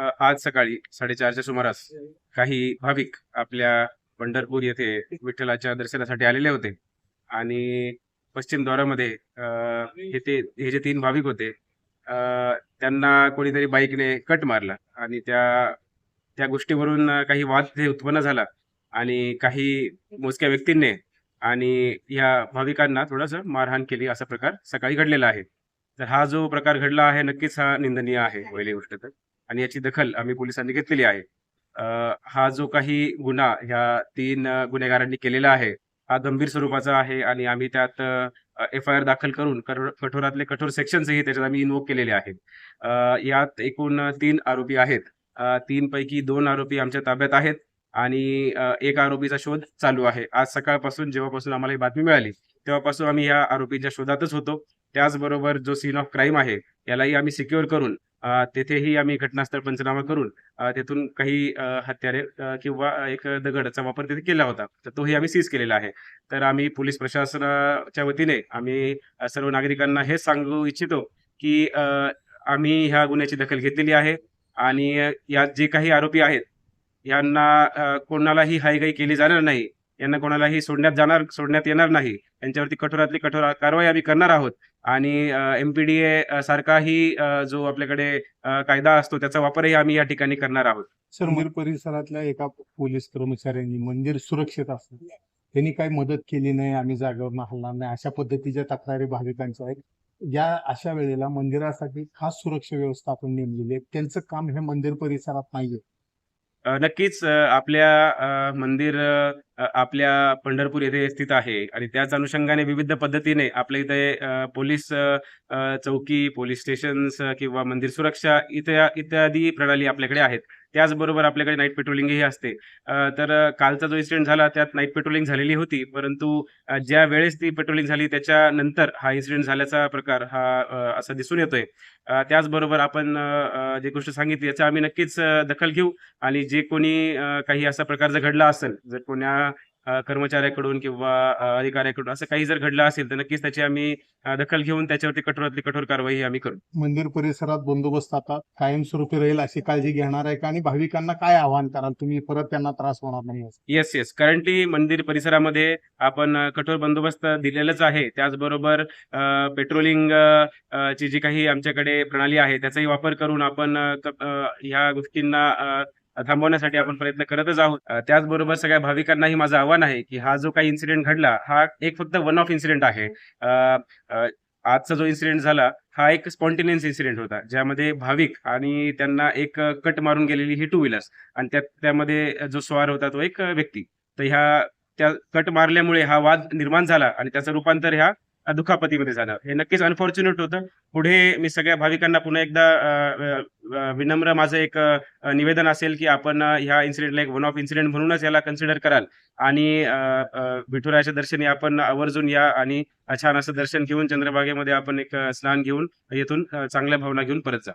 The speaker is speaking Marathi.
आज सकाळी साडेचारच्या सुमारास काही भाविक आपल्या पंढरपूर येथे विठ्ठलाच्या दर्शनासाठी आलेले होते. आणि पश्चिम द्वारामध्ये हे ते हे जे तीन भाविक होते त्यांना कोणीतरी बाईकने कट मारला आणि त्या त्या गोष्टीवरून काही वाद उत्पन्न झाला आणि काही मोजक्या व्यक्तींनी आणि या भाविकांना थोडंसं मारहाण केली असा प्रकार सकाळी घडलेला आहे. तर हा जो प्रकार घडला आहे नक्कीच हा निंदनीय आहे पहिली गोष्ट तर. आणि याची दखल आम्ही पोलिसांनी घेतलेली आहे. हा जो काही गुन्हा ह्या तीन गुन्हेगारांनी केलेला आहे हा गंभीर स्वरूपाचा आहे आणि आम्ही त्यात एफ आय आर दाखल करून कठोरातले कठोर सेक्शन्सही त्याच्यात आम्ही इन्वोक केलेले आहेत. यात एकूण तीन आरोपी आहेत. तीन पैकी दोन आरोपी आमच्या ताब्यात आहेत आणि एक आरोपीचा शोध चालू आहे. आज सकाळपासून जेव्हापासून आम्हाला ही बातमी मिळाली तेव्हापासून आम्ही या आरोपींच्या शोधातच होतो. त्याचबरोबर जो सीन ऑफ क्राईम आहे यालाही आम्ही सिक्युअर करून तेथेही आम्ही घटनास्थळ पंचनामा करून तेथून काही हत्यारे किंवा एक दगडचा वापर तिथे केला होता. तर तोही आम्ही सीज केलेला आहे. तर आम्ही पोलीस प्रशासनाच्या वतीने आम्ही सर्व नागरिकांना हे सांगू इच्छितो की आम्ही ह्या गुन्ह्याची दखल घेतलेली आहे आणि यात जे काही आरोपी आहेत यांना कोणालाही हायगाई केली जाणार नाही. यांना कोणालाही सोडण्यात जाणार सोडण्यात येणार नाही. यांच्यावरती कठोरातली कठोर कारवाई आम्ही करणार आहोत. आणि एमपीडीए सारखाही जो आपल्याकडे कायदा असतो त्याचा वापरही आम्ही या ठिकाणी करणार आहोत. सर मंदिर परिसरातल्या एका पोलीस कर्मचाऱ्यांनी मंदिर सुरक्षित असतं त्यांनी काही मदत केली नाही आम्ही जागेवर हलणार नाही. अशा पद्धतीच्या तक्रारी भाविकांच्या आहेत. या अशा वेळेला मंदिरासाठी खास सुरक्षा व्यवस्था आपण नेमलेली आहे. त्यांचं काम हे मंदिर परिसरात नाहीये. नक्कीच आपल्या मंदिर आपल्या पंढरपूर येथे स्थित आहे आणि त्याच अनुषंगाने विविध पद्धतीने आपल्या इथे पोलीस चौकी पोलीस स्टेशन्स किंवा मंदिर सुरक्षा इत्या इत्यादी प्रणाली आपल्याकडे आहेत. त्याचबरोबर आपल्याकडे नाईट पेट्रोलिंगही असते. तर कालचा जो इन्सिडेंट झाला त्यात नाईट पेट्रोलिंग झालेली होती परंतु ज्या वेळेस ती पेट्रोलिंग झाली त्याच्यानंतर हा इन्सिडेंट झाल्याचा प्रकार हा असा दिसून येतोय. त्याचबरोबर आपण जे जी गोष्ट सांगितली याचा आम्ही नक्कीच दखल घेऊ आणि जे कोणी काही असा प्रकार जर घडला असेल जर कोणा कर्मचाऱ्याकडून किंवा अधिकाऱ्याकडून असं काही जर घडलं असेल तर नक्कीच त्याची आम्ही दखल घेऊन त्याच्यावरती कठोरातली कठोर कारवाई आम्ही करू. मंदिर परिसरात बंदोबस्त आता कायमस्वरूपी राहील अशी काळजी घेणार आहे का? आणि भाविकांना काय आवाहन कराल? तुम्ही परत त्यांना त्रास होणार नाही? येस येस करंटली मंदिर परिसरामध्ये आपण कठोर बंदोबस्त दिलेलाच आहे. त्याचबरोबर पेट्रोलिंग ची जी काही आमच्याकडे प्रणाली आहे त्याचाही वापर करून आपण ह्या गोष्टींना थांबवण्यासाठी आपण प्रयत्न करतच आहोत. त्याचबरोबर सगळ्या भाविकांनाही माझं आव्हान आहे की हा जो काही इन्सिडेंट घडला हा एक फक्त वन ऑफ इन्सिडेंट आहे. आजचा जो इन्सिडेंट झाला हा एक स्पॉन्टेनियस इन्सिडेंट होता ज्यामध्ये भाविक आणि त्यांना एक कट मारून गेलेली ही टू व्हीलर्स आणि त्यात त्यामध्ये जो स्वार होता तो एक व्यक्ती. तर ह्या त्या कट मारल्यामुळे हा वाद निर्माण झाला आणि त्याचं रूपांतर ह्या दुखापतीमध्ये झालं. हे नक्कीच अनफॉर्च्युनेट होतं. पुढे मी सगळ्या भाविकांना पुन्हा एकदा विनम्र माझं एक निवेदन असेल की आपण ह्या इन्सिडेंटला एक वन ऑफ इन्सिडेंट म्हणूनच याला कन्सिडर कराल. आणि अ, विठुरायाच्या दर्शनी आपण आवर्जून या आणि छान असं दर्शन घेऊन चंद्रभागेमध्ये आपण एक स्नान घेऊन येथून चांगल्या भावना घेऊन परत जा.